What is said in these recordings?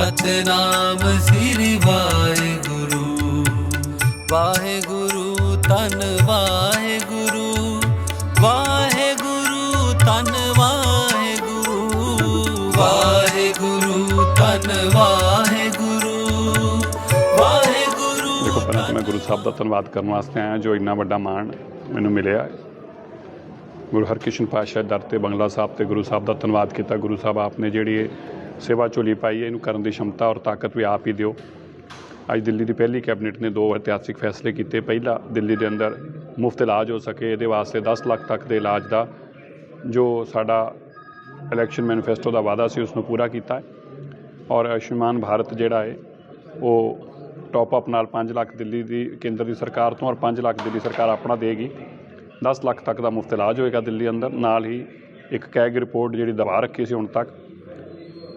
ਸਤਨਾਮ ਸ੍ਰੀ ਵਾਹਿਗੁਰੂ ਵਾਹਿਗੁਰੂ ਤਨ ਵਾਹਿਗੁਰੂ ਵਾਹਿਗੁਰੂ ਤਨ ਵਾਹਿਗੁਰੂ ਵਾਹਿਗੁਰੂ ਤਨ ਵਾਹਿਗੁਰੂ ਵਾਹਿਗੁਰੂ ਦੇਖੋ ਪਹਿਲਾਂ ਤਾਂ ਮੈਂ ਗੁਰੂ ਸਾਹਿਬ ਦਾ ਧੰਨਵਾਦ ਕਰਨ ਵਾਸਤੇ ਆਇਆ ਜੋ ਇੰਨਾ ਵੱਡਾ ਮਾਣ ਮੈਨੂੰ ਮਿਲਿਆ। ਗੁਰੂ ਹਰਕ੍ਰਿਸ਼ਨ ਪਾਤਸ਼ਾਹ ਦਰ ਤੇ ਬੰਗਲਾ ਸਾਹਿਬ ਤੇ ਗੁਰੂ ਸਾਹਿਬ ਦਾ ਧੰਨਵਾਦ ਕੀਤਾ ਗੁਰੂ ਸਾਹਿਬ ਆਪਨੇ ਜਿਹੜੀ ਇਹ ਸੇਵਾ ਝੋਲੀ ਪਾਈ ਹੈ, ਇਹਨੂੰ ਕਰਨ ਦੀ ਸ਼ਮਤਾ ਔਰ ਤਾਕਤ ਵੀ ਆਪ ਹੀ ਦਿਓ। ਅੱਜ ਦਿੱਲੀ ਦੀ ਪਹਿਲੀ ਕੈਬਨਿਟ ਨੇ ਦੋ ਇਤਿਹਾਸਿਕ ਫੈਸਲੇ ਕੀਤੇ। ਪਹਿਲਾ, ਦਿੱਲੀ ਦੇ ਅੰਦਰ ਮੁਫਤ ਇਲਾਜ ਹੋ ਸਕੇ, ਇਹਦੇ ਵਾਸਤੇ 10 ਲੱਖ ਤੱਕ ਦੇ ਇਲਾਜ ਦਾ, ਜੋ ਸਾਡਾ ਇਲੈਕਸ਼ਨ ਮੈਨੀਫੈਸਟੋ ਦਾ ਵਾਅਦਾ ਸੀ ਉਸ ਨੂੰ ਪੂਰਾ ਕੀਤਾ ਹੈ। ਔਰ ਆਯੁਸ਼ਮਾਨ ਭਾਰਤ ਜਿਹੜਾ ਹੈ, ਉਹ ਟੌਪ ਅਪ ਨਾਲ 5 ਲੱਖ ਦਿੱਲੀ ਦੀ, ਕੇਂਦਰ ਦੀ ਸਰਕਾਰ ਤੋਂ ਔਰ 5 ਲੱਖ ਦਿੱਲੀ ਸਰਕਾਰ ਆਪਣਾ ਦੇਗੀ। 10 ਲੱਖ ਤੱਕ ਦਾ ਮੁਫਤ ਇਲਾਜ ਹੋਏਗਾ ਦਿੱਲੀ ਅੰਦਰ। ਨਾਲ ਹੀ ਇੱਕ ਕੈਗ ਰਿਪੋਰਟ ਜਿਹੜੀ ਦਬਾ ਰੱਖੀ ਸੀ ਹੁਣ ਤੱਕ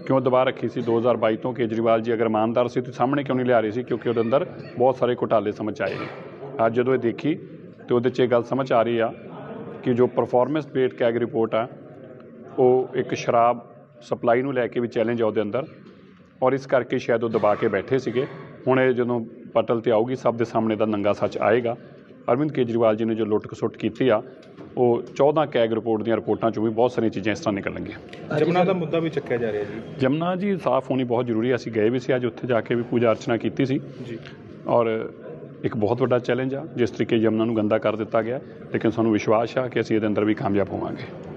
ਕਿਉਂ ਦਬਾ ਰੱਖੀ ਸੀ? 2022 ਤੋਂ ਕੇਜਰੀਵਾਲ ਜੀ ਅਗਰ ਇਮਾਨਦਾਰ ਸੀ, ਤਾਂ ਸਾਹਮਣੇ ਕਿਉਂ ਨਹੀਂ ਲਿਆ ਰਹੇ ਸੀ? ਕਿਉਂਕਿ ਉਹਦੇ ਅੰਦਰ ਬਹੁਤ ਸਾਰੇ ਘੁਟਾਲੇ ਸਮਝ ਆਏ ਨੇ। ਅੱਜ ਜਦੋਂ ਇਹ ਦੇਖੀ, ਤੇ ਉਹਦੇ 'ਚ ਇਹ ਗੱਲ ਸਮਝ ਆ ਰਹੀ ਆ ਕਿ ਜੋ ਪਰਫਾਰਮੈਂਸ ਬੇਟ ਕੈਗ ਰਿਪੋਰਟ ਆ, ਉਹ ਇੱਕ ਸ਼ਰਾਬ ਸਪਲਾਈ ਨੂੰ ਲੈ ਕੇ ਵੀ ਚੈਲੰਜ ਆ ਉਹਦੇ ਅੰਦਰ, ਔਰ ਇਸ ਕਰਕੇ ਸ਼ਾਇਦ ਉਹ ਦਬਾ ਕੇ ਬੈਠੇ ਸੀਗੇ। ਹੁਣ ਇਹ ਜਦੋਂ ਪਟਲ ਤੇ ਆਊਗੀ, ਸਭ ਦੇ ਸਾਹਮਣੇ ਦਾ ਨੰਗਾ ਸੱਚ ਆਏਗਾ। ਅਰਵਿੰਦ ਕੇਜਰੀਵਾਲ ਜੀ ਨੇ ਜੋ ਲੁੱਟ ਖਸੁੱਟ ਕੀਤੀ ਆ ਉਹ 14 ਕੈਗ ਰਿਪੋਰਟ ਦੀਆਂ ਰਿਪੋਰਟਾਂ ਚੋਂ ਵੀ ਬਹੁਤ ਸਾਰੀਆਂ ਚੀਜ਼ਾਂ ਇਸ ਤਰ੍ਹਾਂ ਨਿਕਲਣਗੀਆਂ। ਜਮਨਾ ਦਾ ਮੁੱਦਾ ਵੀ ਚੱਕਿਆ ਜਾ ਰਿਹਾ ਜੀ। ਜਮਨਾ ਜੀ ਸਾਫ਼ ਹੋਣੀ ਬਹੁਤ ਜ਼ਰੂਰੀ ਹੈ। ਅਸੀਂ ਗਏ ਵੀ ਸੀ ਅੱਜ ਉੱਥੇ ਜਾ ਕੇ ਵੀ ਪੂਜਾ ਅਰਚਨਾ ਕੀਤੀ ਸੀ। ਜੀ। ਔਰ ਇੱਕ ਬਹੁਤ ਵੱਡਾ ਚੈਲੰਜ ਆ ਜਿਸ ਤਰੀਕੇ ਯਮਨਾ ਨੂੰ ਗੰਦਾ ਕਰ ਦਿੱਤਾ ਗਿਆ। ਲੇਕਿਨ ਸਾਨੂੰ ਵਿਸ਼ਵਾਸ ਆ ਕਿ ਅਸੀਂ ਇਹਦੇ ਅੰਦਰ ਵੀ ਕਾਮਯਾਬ ਹੋਵਾਂਗੇ।